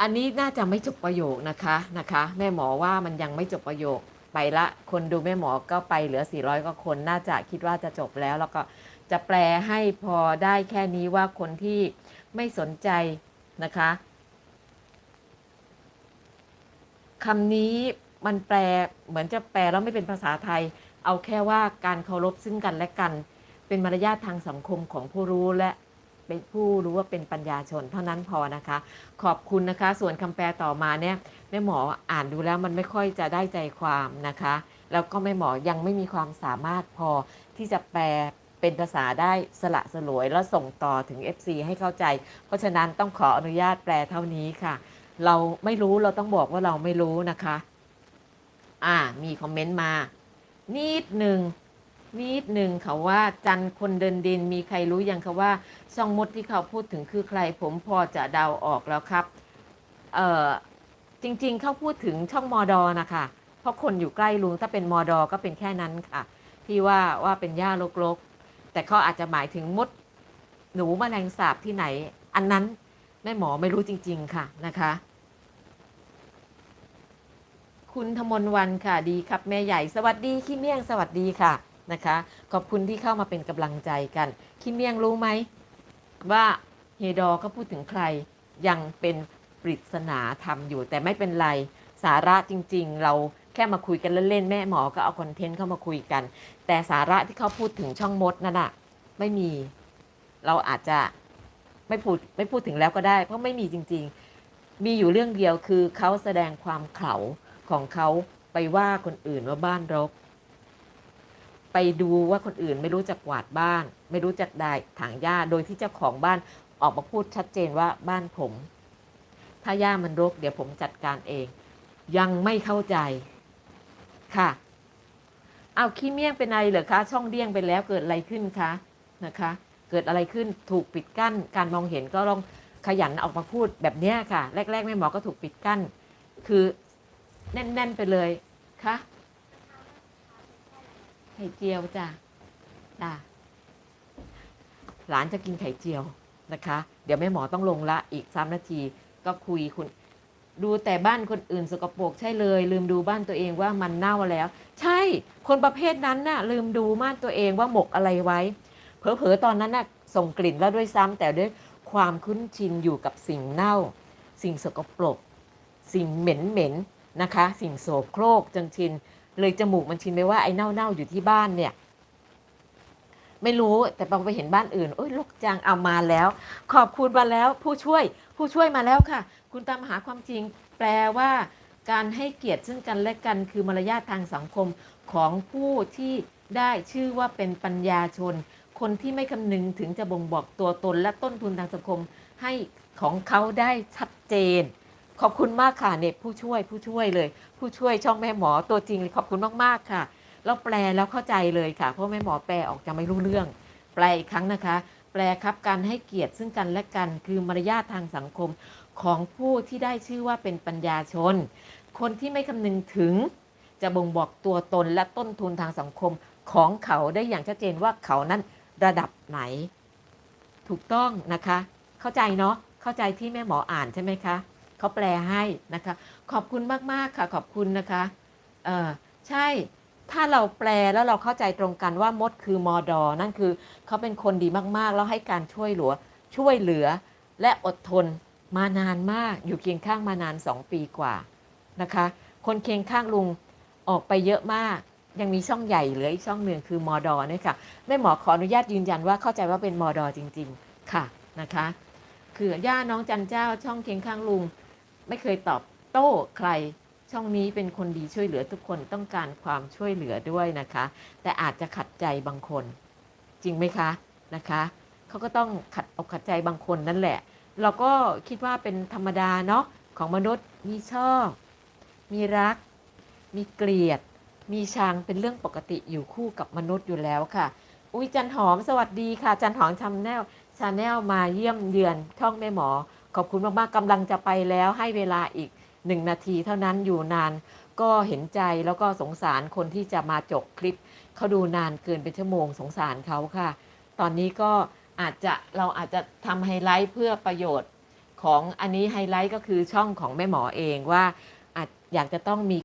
อันนี้น่าจะไม่จบประโยคนะคะนะคะ แม่หมอว่ามันยังไม่จบประโยคไปละคนดูแม่หมอก็ไปเหลือ 400กว่าคนน่าจะคิดว่าจะจบแล้ว แล้วก็จะแปลให้พอได้แค่นี้ว่าคนที่ไม่สนใจนะคะคำนี้มันแปลเหมือนจะแปลแล้วไม่เป็นภาษาไทย เอาแค่ว่าการเคารพซึ่งกันและกัน เป็นมารยาททางสังคมของผู้รู้และ เป็นผู้รู้ว่าเป็นปัญญาชน เท่านั้นพอนะคะ ขอบคุณนะคะ ส่วนคำแปลต่อมาเนี่ยแม่หมออ่านดูแล้วมันไม่ค่อยจะได้ใจความนะคะ แล้วก็แม่หมอยังไม่มีความสามารถพอที่จะแปลเป็นภาษาได้สละสลวย แล้วส่งต่อถึง FC ให้เข้าใจ เพราะฉะนั้นต้องขออนุญาตแปลเท่านี้ค่ะ เราไม่รู้เราต้องบอกว่าเราไม่รู้นะคะ อ่ามีคอมเมนต์มา นิดหนึ่ง นิดหนึ่งเขาว่าจันคนเดินดินมีใครรู้ยังคะว่าช่องมดที่เขาพูดถึงคือใคร ผมพอจะเดาออกแล้วครับ เอ่อจริงๆ เขาพูดถึงช่องมอดอนะคะเพราะคนอยู่ใกล้ลุงถ้าเป็นมอดอก็เป็นแค่นั้นค่ะ ที่ว่าว่าเป็นหญ้ารกๆ แต่เขาอาจจะหมายถึงมดหนูแมลงสาบที่ไหน อันนั้นแม่หมอไม่รู้จริง ๆ ค่ะนะคะคุณธมนวันค่ะดีครับ แม่ใหญ่สวัสดีขี้เมี่ยงสวัสดีค่ะ นะคะ ขอบคุณที่เข้ามาเป็นกำลังใจกันขี้เมี่ยงรู้ไหมว่าเฮดอเขาพูดถึงใครยังเป็นปริศนาธรรมอยู่ แต่ไม่เป็นไรสาระจริง ๆ เราแค่มาคุยกันเล่นๆแม่หมอก็เอาคอนเทนต์เข้ามาคุยกัน แต่สาระที่เขาพูดถึงช่องมดนั่นน่ะไม่มี เราอาจจะไม่พูดไม่พูดถึงแล้วก็ได้ เพราะไม่มีจริง ๆ มีอยู่เรื่องเดียวคือเขาแสดงความเขลาของเขาไปว่าคนอื่นว่าบ้านรก ไปดูว่าคนอื่นไม่รู้จักกวาดบ้าน ไม่รู้จักได้ถางหญ้าโดยที่เจ้าของบ้านออกมาพูดชัดเจนว่าบ้านผม ถ้าหญ้ามันรกเดี๋ยวผมจัดการเอง ยังไม่เข้าใจค่ะเอาขี้เมี่ยงเป็นอะไรเหรอคะช่องเดี้ยงไปแล้วเกิดอะไรขึ้นคะนะคะ เกิดอะไรขึ้นถูกปิดกั้น การมองเห็นก็ลองขยันออกมาพูดแบบนี้ค่ะ แรก ๆ แม่หมอก็ถูกปิดกั้น คือแน่น ๆ ไปเลยคะ ไข่เจียวจ้ะจ้ะหลานจะกินไข่เจียวนะคะ เดี๋ยวแม่หมอต้องลงละอีกสามนาทีก็คุยคุณ ดูแต่บ้านคนอื่นสกปรกใช่เลย ลืมดูบ้านตัวเองว่ามันเน่าแล้ว ใช่คนประเภทนั้นน่ะ ลืมดูบ้านตัวเองว่าหมกอะไรไว้ เผลอๆตอนนั้นน่ะส่งกลิ่นแล้วด้วยซ้ำแต่ด้วยความคุ้นชินอยู่กับสิ่งเน่า สิ่งสกปรกสิ่งเหม็นเหม็นๆนะคะ สิ่งโสโครกจนชิน เลยจมูกมันชินไปว่าไอ้เน่าๆอยู่ที่บ้านเนี่ย ไม่รู้แต่พอไปเห็นบ้านอื่นโอ้ยลกจังเอามาแล้ว ขอบคุณมาแล้ว ผู้ช่วย ผู้ช่วยมาแล้วค่ะ คุณตามหาความจริง แปลว่า การให้เกียรติซึ่งกันและกันคือมารยาททางสังคมของผู้ที่ได้ชื่อว่าเป็นปัญญาชน คนที่ไม่คำนึงถึงจะบ่งบอกตัวตนและต้นทุนทางสังคมให้ของเขาได้ชัดเจน ขอบคุณมากค่ะเนี่ยผู้ช่วยผู้ช่วยเลย ผู้ช่วยช่องแม่หมอตัวจริงเลยขอบคุณมากๆค่ะ แล้วแปลแล้วเข้าใจเลยค่ะ เพราะแม่หมอแปลออกจะไม่รู้เรื่อง แปลอีกครั้งนะคะ แปลครับการให้เกียรติซึ่งกันและกันคือมารยาททางสังคมของผู้ที่ได้ชื่อว่าเป็นปัญญาชน คนที่ไม่คำนึงถึง จะบ่งบอกตัวตนและต้นทุนทางสังคมของเขาได้อย่างชัดเจนว่าเขานั้นระดับไหน ถูกต้องนะคะ เข้าใจเนาะเข้าใจที่แม่หมออ่านใช่ไหมคะ เขาแปลให้นะคะ ขอบคุณมาก ๆ ค่ะ ขอบคุณนะคะเออใช่ถ้าเราแปลแล้วเราเข้าใจตรงกันว่ามดคือมอดอ นั่นคือเขาเป็นคนดีมากๆ แล้วให้การช่วยเหลือช่วยเหลือ และอดทนมานานมากอยู่เคียงข้างมานาน 2 ปีกว่านะคะ คนเคียงข้างลุงออกไปเยอะมาก ยังมีช่องใหญ่เหลืออีกช่องหนึ่งคือมอดอเนี่ยค่ะแม่หมอขออนุญาตยืนยันว่าเข้าใจว่าเป็นมอดอจริง ๆ ค่ะนะคะ คือย่าน้องจันเจ้าช่องเคียงข้างลุง ไม่เคยตอบโต้ใคร ช่องนี้เป็นคนดีช่วยเหลือทุกคนต้องการความช่วยเหลือด้วยนะคะ แต่อาจจะขัดใจบางคน จริงไหมคะนะคะเขาก็ต้องขัดอกขัดใจบางคนนั่นแหละ เราก็คิดว่าเป็นธรรมดาเนาะของมนุษย์มีชอบ มีรัก มีเกลียด มีชังเป็นเรื่องปกติอยู่คู่กับมนุษย์อยู่แล้วค่ะ อุ้ยจันหอมสวัสดีค่ะ จันหอมชาแนลชาแนลมาเยี่ยมเยือนช่องแม่หมอ ขอบคุณมากๆกำลังจะไปแล้วให้เวลาอีกหนึ่งนาทีเท่านั้นอยู่นานก็เห็นใจแล้วก็สงสารคนที่จะมาจบคลิปเขาดูนานเกินเป็นชั่วโมงสงสารเขาค่ะ ตอนนี้ก็อาจจะเราอาจจะทำไฮไลท์เพื่อประโยชน์ของอันนี้ไฮไลท์ก็คือช่องของแม่หมอเองว่าอาจอยากจะต้องมี